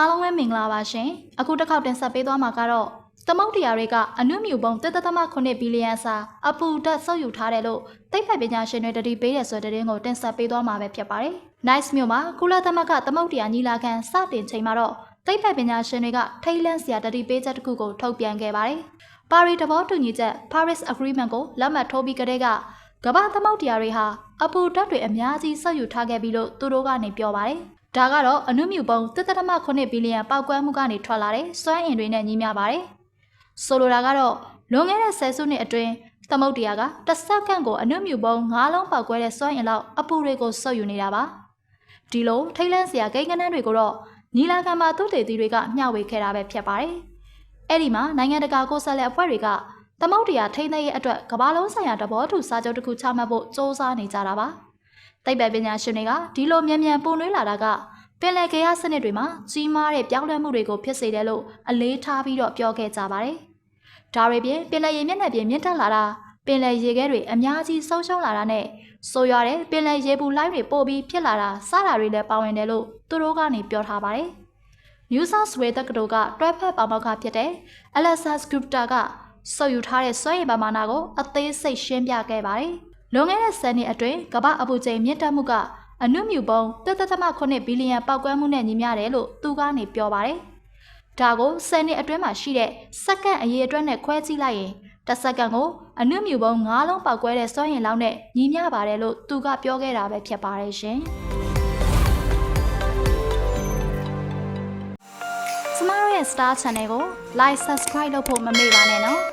အားလုံးပဲမင်္ဂလာပါရှင်အခုတစ်ခေါက်တင်ဆက်ပေးသွားမှာကတော့သမုတ်တရားတွေကအနုမြူပုံ1.9ဘီလီယံစာအပူဓာတ်ဆုပ်ယူထားတယ်လို့သိပ္ပံပညာရှင်တွေတတိပေးတဲ့ဆိုတဲ့သတင်းကိုတင်ဆက်ပေးသွားမှာပဲဖြစ်ပါတယ် Nice မြို့မှာကုလသမဂ္ဂသမုတ်တရားညီလာခံစတင်ချိန်မှာတော့သိပ္ပံပညာရှင်တွေကထိတ်လန့်စရာတတိပေးချက်တစ်ခုကိုထုတ်ပြန်ခဲ့ပါတယ်ပါရီသဘောတူညီချက် Paris Agreement ကိုလက်မှတ်ထိုးပြီးကတည်းကကမ္ဘာသမုတ်တရားတွေဟာအပူဓာတ်တွေအများကြီးဆုပ်ယူထားခဲ့ပြီလို့သူတို့ကနေပြောပါတယ်။ ဒါကတော့အနုမြူပုံ1.8ဘီလီယံပောက်ကွဲမှုကနေထွက်လာတဲ့စွမ်းအင်တွေနဲ့ညီမျှပါတယ်။ဆိုလိုတာကတော့လွန်ခဲ့တဲ့ဆယ်စုနှစ်အတွင်းသမုတ်တရားကတစ်စက္ကန့်ကိုအနုမြူပုံ9လုံးပောက်ကွဲတဲ့စွမ်းအင်လောက်အပူတွေကိုဆုပ်ယူနေတာပါ။ဒီလိုထိတ်လန့်စရာကိန်းဂဏန်းတွေကိုတော့ညီလာခံမှာသူတေသီတွေကမျှဝေခဲ့တာပဲဖြစ်ပါတယ်။အဲ့ဒီမှာနိုင်ငံတကာကိုယ်စားလှယ်အဖွဲ့တွေကသမုတ်တရားထိန်းသိမ်းရေးအတွက်ကမ္ဘာလုံးဆိုင်ရာတဘောတူစာချုပ်တစ်ခုချမှတ်ဖို့စ조사နေကြတာပါ။ သိပ္ပံပညာရှင်တွေကဒီလိုမြန်မြန်ပုံနှွေးလာတာကပင်လယ်ကေရစနစ်တွေမှာကြီးမားတဲ့ပြောင်းလဲမှုတွေကိုဖြစ်စေတယ်လို့အလေးထားပြီးတော့ပြောခဲ့ကြပါတယ်။ဒါတွေပြင်ပင်လယ်ရေမျက်နှာပြင်မြင့်တက်လာတာပင်လယ်ရေခဲတွေအများကြီးဆုံးရှုံးလာတာနဲ့ဆိုရွာတဲ့ပင်လယ်ရေပူလိုင်းတွေပို့ပြီးဖြစ်လာတာစတာတွေလည်းပါဝင်တယ်လို့သူတို့ကနေပြောထားပါတယ်။ New South Wales တက္ကသိုလ်ကတွဲဖက်ပါမောက္ခဖြစ်တဲ့ Alexis Gupta ကစုပ်ယူထားတဲ့စွမ်းရည်ပမာဏကိုအသေးစိတ်ရှင်းပြခဲ့ပါတယ်။ လွန်ခဲ့တဲ့10နှစ်အတွင်းကမ္ဘာအပူချိန်မြင့်တက်မှုကအနုမြူပုံ3.8ဘီလီယံပောက်ကွဲမှုနဲ့ညီမျှတယ်လို့သူကနေပြောပါတယ်။ဒါကို10နှစ်အတွင်းမှာရှိတဲ့စက္ကန့်အရေအတွက်နဲ့ခွဲကြည့်လိုက်ရင်တစ်စက္ကန့်ကိုအနုမြူပုံ9လုံးပောက်ကွဲတဲ့စွမ်းရည်လောက်နဲ့ညီမျှပါတယ်လို့သူကပြောခဲ့တာပဲဖြစ်ပါတယ်ရှင်။ကျမတို့ရဲ့ Star Channel ကို Like Subscribe လုပ်ဖို့မမေ့ပါနဲ့နော်။